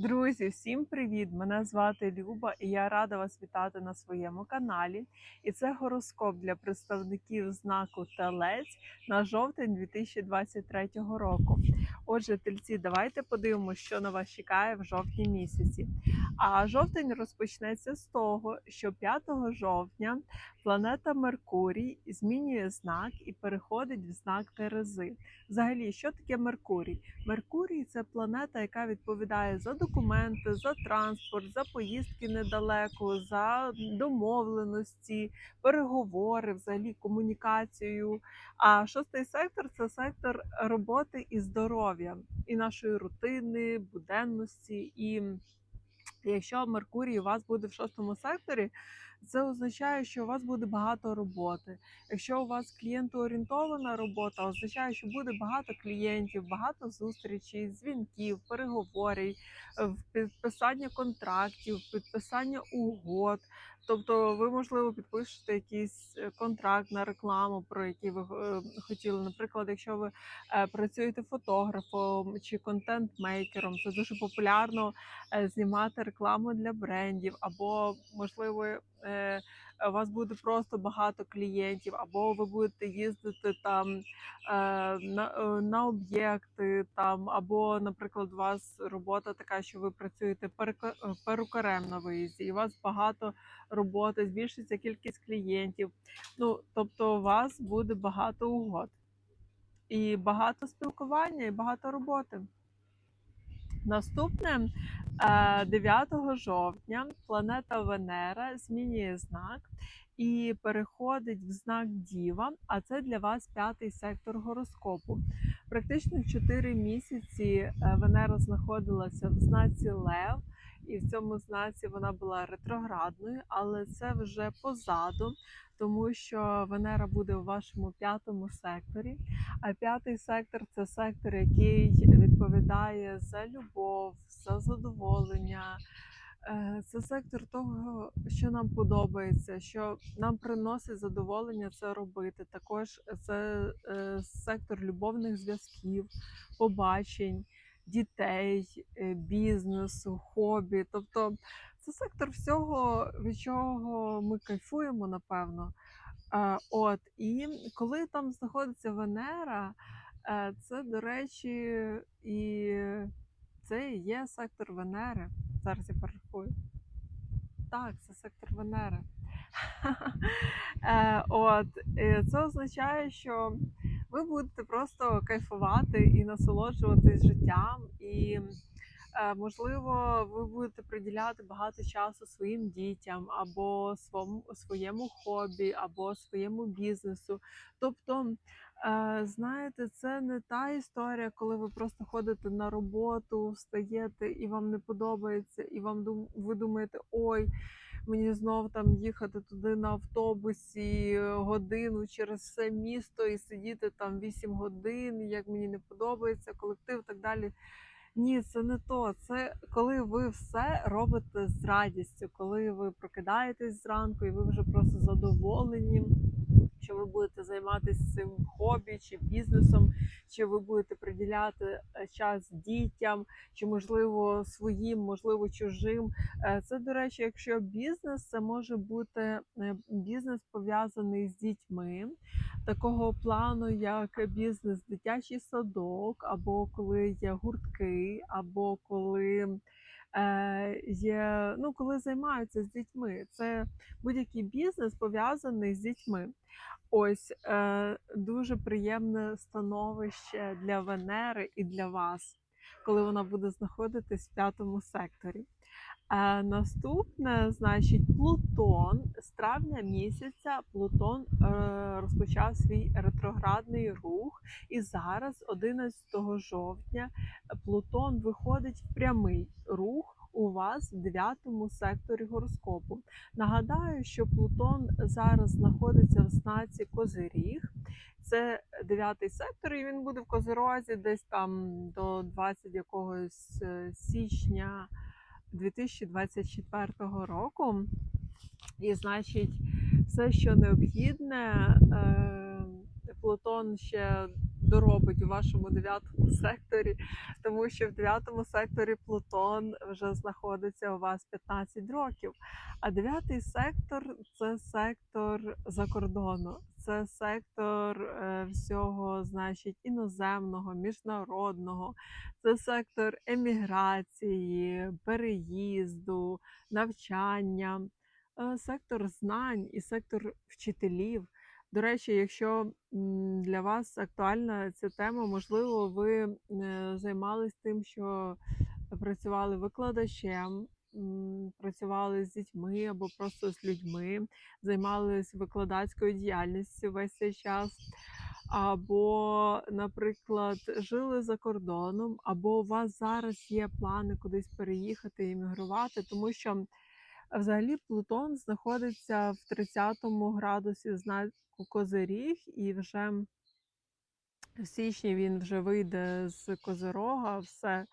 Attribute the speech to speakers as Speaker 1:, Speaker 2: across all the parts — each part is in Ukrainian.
Speaker 1: Друзі, всім привіт! Мене звати Люба і я рада вас вітати на своєму каналі. І це гороскоп для представників знаку Телець на жовтень 2023 року. Отже, тельці, давайте подивимося, що на вас чекає в жовтні місяці. А жовтень розпочнеться з того, що 5 жовтня планета Меркурій змінює знак і переходить в знак Терези. Взагалі, що таке Меркурій? Меркурій це планета, яка відповідає за документи, за транспорт, за поїздки недалеко, за домовленості, переговори, взагалі комунікацію. А шостий сектор це сектор роботи і здоров'я, і нашої рутини, буденності. І якщо Меркурій у вас буде в шостому секторі, це означає, що у вас буде багато роботи. Якщо у вас клієнтоорієнтована робота, означає, що буде багато клієнтів, багато зустрічей, дзвінків, переговорів, е, підписання контрактів, підписання угод. Тобто, ви можливо підпишете якийсь е, контракт на рекламу, про який ви е, хотіли. Наприклад, якщо ви працюєте фотографом чи контент-мейкером, це дуже популярно знімати рекламу для брендів, або можливо. Е, У вас буде просто багато клієнтів, або ви будете їздити там е, на, е, на об'єкти, там, або, наприклад, у вас робота така, що ви працюєте перукарем на виїзді, і у вас багато роботи, збільшиться кількість клієнтів. Ну, тобто, у вас буде багато угод, і багато спілкування, і багато роботи. Наступне 9 жовтня планета Венера змінює знак і переходить в знак Діва, а це для вас п'ятий сектор гороскопу. Практично 4 місяці е, Венера знаходилася в знаці Лев, і в цьому знаці вона була ретроградною, але це вже позаду, тому що Венера буде у вашому п'ятому секторі. А п'ятий сектор це сектор, який відповідає за любов, за задоволення. Е, Це сектор того, що нам подобається, що нам приносить задоволення це робити. Також це е, сектор любовних зв'язків, побачень, дітей, е, бізнесу, хобі. Тобто це сектор всього, від чого ми кайфуємо, напевно. Е, От і коли там знаходиться Венера, е, це, до речі, і це є сектор Венери. Зараз я порахую. Так, це сектор Венери. От це означає, що ви будете просто кайфувати і насолоджуватись життям, і е, можливо, ви будете приділяти багато часу своїм дітям або своєму, хобі, або своєму бізнесу. Тобто, е, знаєте, це не та історія, коли ви просто ходите на роботу, встаєте і вам не подобається, і вам ви думаєте, ой. Мені знов там їхати туди на автобусі е, годину через все місто і сидіти там 8 годин, як мені не подобається колектив, так далі. Ні, це не то. Це коли ви все робите з радістю, коли ви прокидаєтесь зранку і ви вже просто задоволені, що ви будете займатися цим хобі чи бізнесом, чи ви будете приділяти е, час дітям, чи можливо своїм, можливо, чужим. Е, Це, до речі, якщо бізнес, це може бути е, бізнес пов'язаний з дітьми, такого плану, як бізнес дитячий садок, або коли є гуртки, або коли є, ну, коли займаються з дітьми. Це будь-який бізнес пов'язаний з дітьми. Ось е, дуже приємне становище для Венери і для вас, коли вона буде знаходитись в п'ятому секторі. Наступне, значить, Плутон з травня місяця Плутон е, розпочав свій ретроградний рух, і зараз, 11 жовтня, Плутон виходить в прямий рух. У вас в дев'ятому секторі гороскопу. Нагадаю, що Плутон зараз знаходиться в знаці Козиріг. Це дев'ятий сектор, і він буде в Козирозі десь там до 20 якогось е, січня 2024 року. І, значить, все, що необхідне, е, Плутон ще доробить у вашому дев'ятому секторі, тому що в дев'ятому секторі Плутон вже знаходиться у вас 15 років. А дев'ятий сектор це сектор за кордону, це сектор е, всього, значить, іноземного, міжнародного, це сектор еміграції, переїзду, навчання, е, сектор знань і сектор вчителів. До речі, якщо для вас актуальна ця тема, можливо, ви е, займались тим, що працювали викладачем, працювали з дітьми або просто з людьми, займались викладацькою діяльністю весь цей час. Або, наприклад, жили за кордоном, або у вас зараз є плани кудись переїхати іммігрувати, тому що взагалі Плутон знаходиться в 30 градусі знаку Козиріг, і вже в січні він вже вийде з Козирога, все,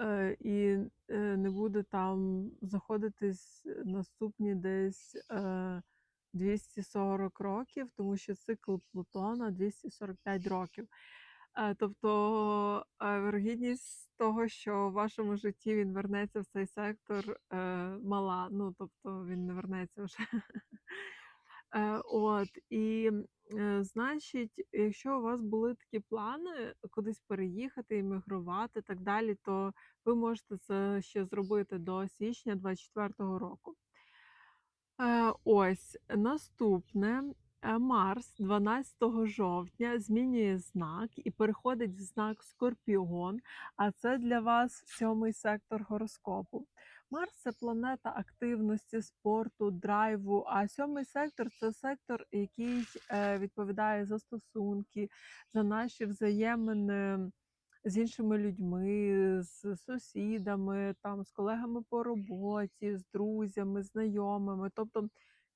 Speaker 1: е, і е, не буде там знаходитись наступні десь е, 240 років, тому що цикл Плутона 245 років. Е, Тобто е, вирогідність того, що в вашому житті він вернеться в цей сектор, е, мала. Ну, тобто він не вернеться вже. От, і значить, якщо у вас були такі плани кудись переїхати, іммігрувати, так далі, то ви можете це ще зробити до січня 24-го року. Ось наступне. Е, Марс 12 жовтня змінює знак і переходить в знак Скорпіон, а це для вас сьомий сектор гороскопу. Марс це планета активності, спорту, драйву. А сьомий сектор це сектор, який е, відповідає за стосунки, за наші взаємини з іншими людьми, з сусідами, там, з колегами по роботі, з друзями, знайомими. Тобто,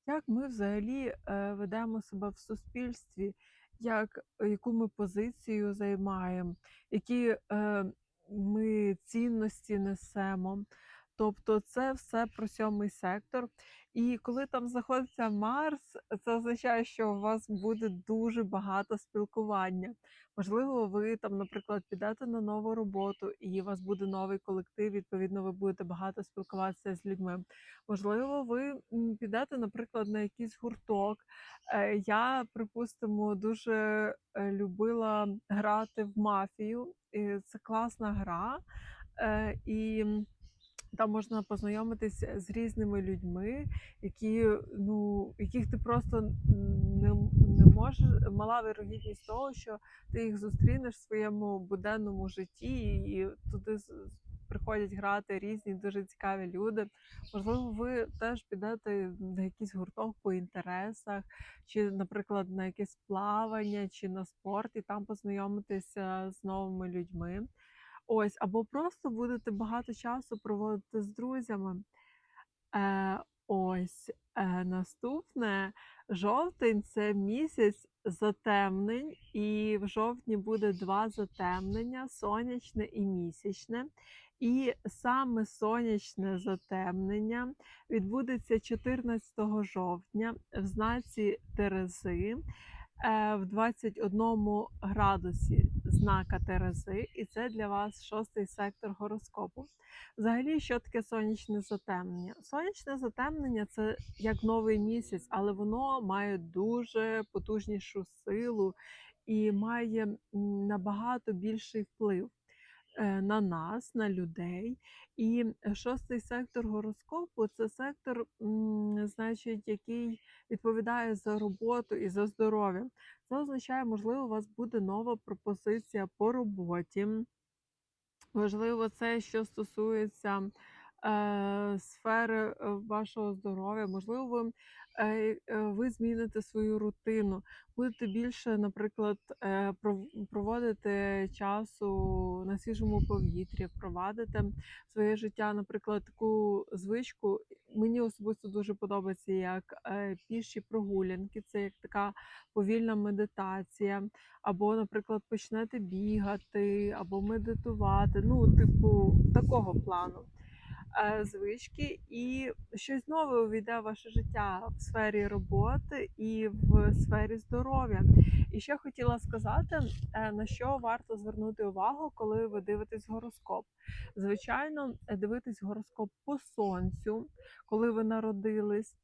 Speaker 1: як ми взагалі е, ведемо себе в суспільстві, як, яку ми позицію займаємо, які е, ми цінності несемо. Тобто це все про сьомий сектор. І коли там знаходиться Марс, це означає, що у вас буде дуже багато спілкування. Можливо, ви там, наприклад, підете на нову роботу, і у вас буде новий колектив. Відповідно, ви будете багато спілкуватися з людьми. Можливо, ви підете, наприклад, на якийсь гурток. Е, Я, припустимо, дуже е, любила грати в мафію. Це класна гра. Е, І там можна познайомитись з різними людьми, які, ну, яких ти просто не, не можеш, мала вирогідність того, що ти їх зустрінеш в своєму буденному житті, і туди приходять грати різні дуже цікаві люди. Можливо, ви теж підете на якийсь гурток по інтересах, чи, наприклад, на якесь плавання, чи на спорт, і там познайомитися з новими людьми. Ось, або просто будете багато часу проводити з друзями. Е, ось е, наступне жовтень це місяць затемнень, і в жовтні буде два затемнення: сонячне і місячне. І саме сонячне затемнення відбудеться 14 жовтня в знаці Терези в 21 градусі знака Терези, і це для вас шостий сектор гороскопу. Взагалі, що таке сонячне затемнення? Сонячне затемнення це як новий місяць, але воно має дуже потужнішу силу і має набагато більший вплив е, на нас, на людей. І шостий сектор гороскопу це сектор, значить, який відповідає за роботу і за здоров'я. Це означає, можливо, у вас буде нова пропозиція по роботі. Можливо, це що стосується е, сфери е, вашого здоров'я. Можливо, ви, е, е, ви зміните свою рутину, будете більше, наприклад, е, проводити часу на свіжому повітрі, впровадите своє життя, наприклад, таку звичку. Мені особисто дуже подобається як е, піші прогулянки, це як така повільна медитація або, наприклад, почнете бігати, або медитувати. Ну, типу, такого плану. Звички, і щось нове увійде в ваше життя в сфері роботи і в сфері здоров'я. І ще хотіла сказати, е, на що варто звернути увагу, коли ви дивитесь гороскоп. Звичайно, дивитись гороскоп по сонцю, коли ви народились.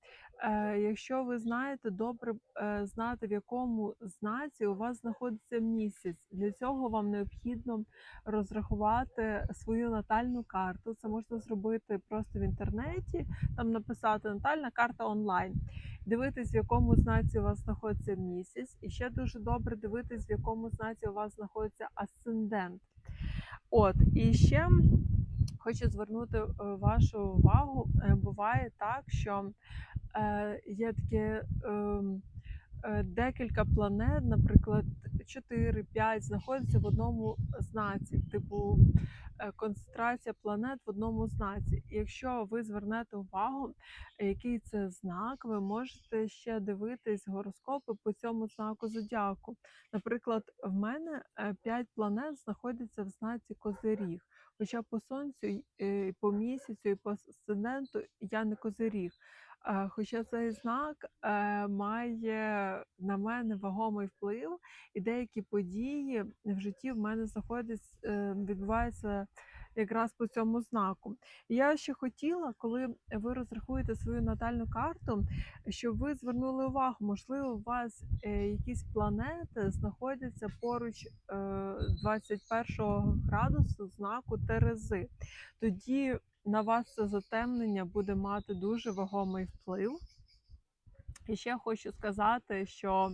Speaker 1: Е, Якщо ви знаєте добре е, знати, в якому знаці у вас знаходиться місяць, для цього вам необхідно розрахувати свою натальну карту. Це можна зробити просто в інтернеті, там написати натальна карта онлайн. Дивитись, в якому знаці у вас знаходиться місяць, і ще дуже добре дивитись, в якому знаці у вас знаходиться асцендент. От, і ще хочу звернути е, вашу увагу. е, Буває так, що е, є таке. Декілька планет, наприклад, 4-5 знаходяться в одному знаці, типу концентрація планет в одному знаці. І якщо ви звернете увагу, який це знак, ви можете ще дивитись гороскопи по цьому знаку зодіаку. Наприклад, в мене 5 планет знаходяться в знаці Козиріг. Хоча по сонцю, е, по місяцю і по асценденту я не козиріг. Хоча цей знак е, має на мене вагомий вплив, і деякі події в житті в мене заходять е, відбуваються якраз по цьому знаку. Я ще хотіла, коли ви розрахуєте свою натальну карту, щоб ви звернули увагу, можливо, у вас е, якісь планети знаходяться поруч е, 21 градусу знаку Терези. Тоді на вас це затемнення буде мати дуже вагомий вплив. І ще хочу сказати, що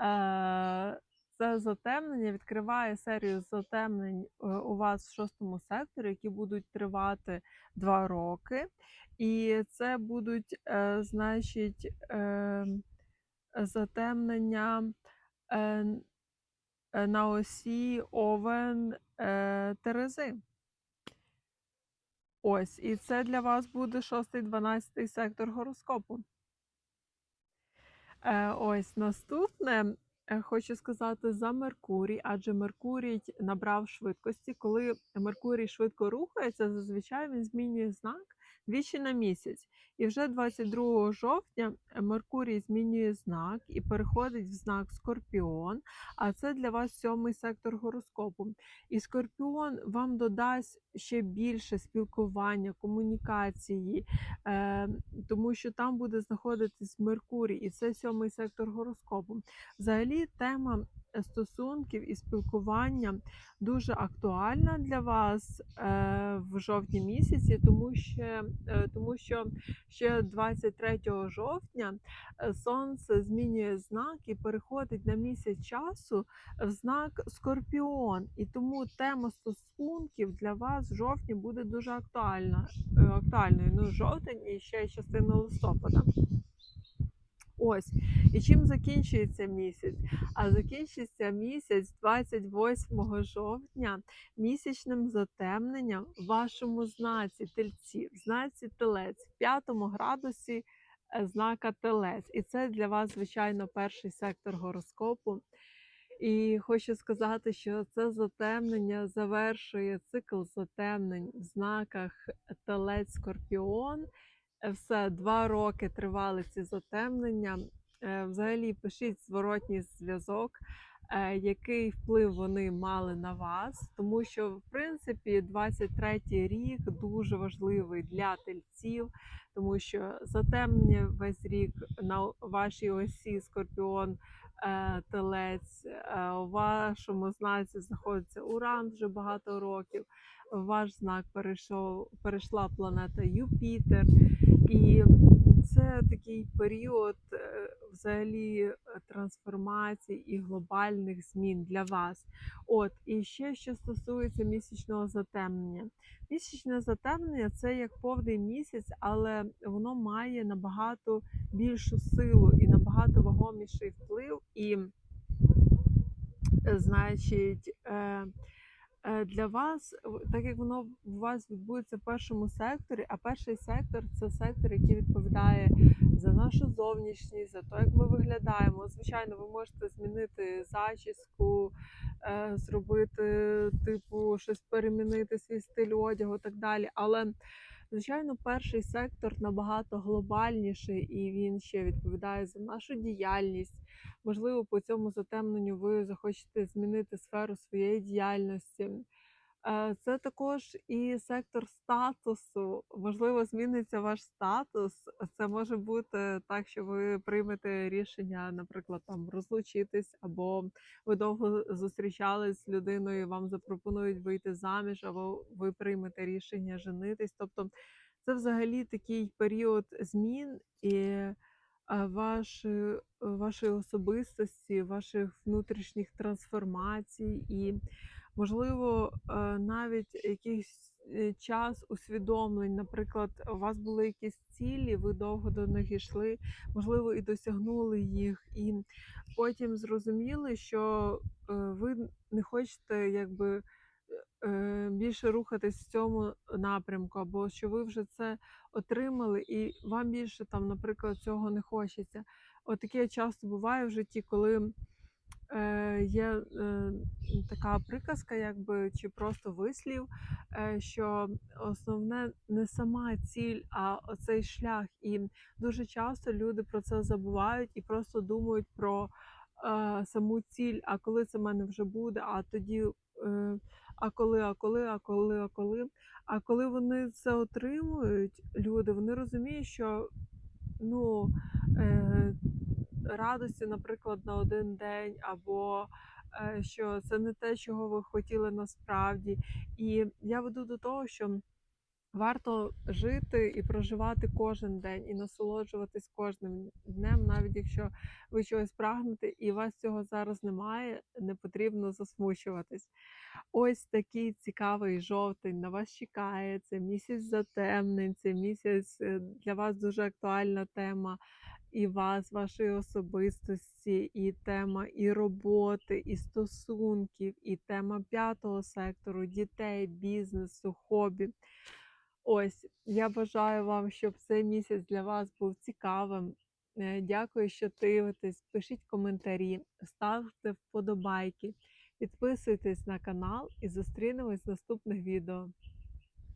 Speaker 1: е, це затемнення відкриває серію затемнень е, у вас в шостому секторі, які будуть тривати два роки. І це будуть, е, значить, е, затемнення на осі Овен Терези. Ось, і це для вас буде 6-12 сектор гороскопу. Ось наступне хочу сказати за Меркурій, адже Меркурій набрав швидкості. Коли Меркурій швидко рухається, зазвичай він змінює знак двічі на місяць. І вже 22 жовтня Меркурій змінює знак і переходить в знак Скорпіон. А це для вас сьомий сектор гороскопу. І Скорпіон вам додасть ще більше спілкування, комунікації, е, тому що там буде знаходитись Меркурій, і це сьомий сектор гороскопу. Взагалі, тема е, стосунків і спілкування дуже актуальна для вас е, в жовтні місяці, тому що, е, тому що ще 23 жовтня е, сонце змінює знак і переходить на місяць часу в знак Скорпіон. І тому тема стосунків для вас в жовтні буде дуже актуальна, актуальною. Ну, жовтень і ще частина листопада. Ось. І чим закінчується місяць? А закінчиться місяць 28 жовтня місячним затемненням в вашому знаці тельці, в знаці телець, в п'ятому градусі е, знака телець. І це для вас, звичайно, перший сектор гороскопу. І хочу сказати, що це затемнення завершує цикл затемнень в знаках Телець Скорпіон. Все два роки тривали ці затемнення. Е, Взагалі пишіть зворотній зв'язок, е, який вплив вони мали на вас, тому що в принципі 23-й рік дуже важливий для тельців, тому що затемнення весь рік на вашій осі Скорпіон телець. Е, У вашому знаці знаходиться Уран вже багато років. Ваш знак перейшов, перейшла планета Юпітер. І це такий період е, взагалі е, трансформацій і глобальних змін для вас. От, і ще що стосується місячного затемнення. Місячне затемнення це як повний місяць, але воно має набагато більшу силу і набагато вагоміший вплив. І, е, значить, е, для вас, так як воно у вас відбудеться в першому секторі, а перший сектор це сектор, який відповідає нашу зовнішність, за те, як ми виглядаємо. Звичайно, ви можете змінити зачіску, е, зробити, типу, щось перемінити свій стиль одягу і так далі. Але Звичайно, перший сектор набагато глобальніший, і він ще відповідає за нашу діяльність. Можливо, по цьому затемненню ви захочете змінити сферу своєї діяльності. Е, Це також і сектор статусу. Можливо, зміниться ваш статус. Це може бути так, що ви приймете рішення, наприклад, там розлучитись, або ви довго зустрічались з людиною, вам запропонують вийти заміж, або ви приймете рішення женитись. Тобто, це взагалі такий період змін і е, вашої, вашої особистості, ваших внутрішніх трансформацій і Можливо, е, навіть якийсь е, час усвідомлень. Наприклад, у вас були якісь цілі, ви довго до них йшли, можливо, і досягнули їх, і потім зрозуміли, що е, ви не хочете якби більше рухатись в цьому напрямку, або що ви вже це отримали, і вам більше там, наприклад, цього не хочеться. От таке часто буває в житті, коли. Е, є е, така приказка, якби чи просто вислів, е, що основне не сама ціль, а оцей шлях. І дуже часто люди про це забувають і просто думають про саму ціль. А коли це в мене вже буде, а тоді. А коли, а коли, а коли, а коли. А коли вони це отримують, люди, вони розуміють, що ну, радості, наприклад, на один день, або е, що це не те, чого ви хотіли насправді. І я веду до того, що варто жити і проживати кожен день, і насолоджуватись кожним днем, навіть якщо ви чогось прагнете, і вас цього зараз немає, не потрібно засмучуватись. Ось такий цікавий жовтень на вас чекає. Це місяць затемнень, це місяць е, для вас дуже актуальна тема і вас, вашої особистості, і тема і роботи, і стосунків, і тема п'ятого сектору, дітей, бізнесу, хобі. Ось, я бажаю вам, щоб цей місяць для вас був цікавим. Е, Дякую, що дивитесь. Пишіть коментарі, ставте вподобайки, підписуйтесь на канал і зустрінемось в наступних відео.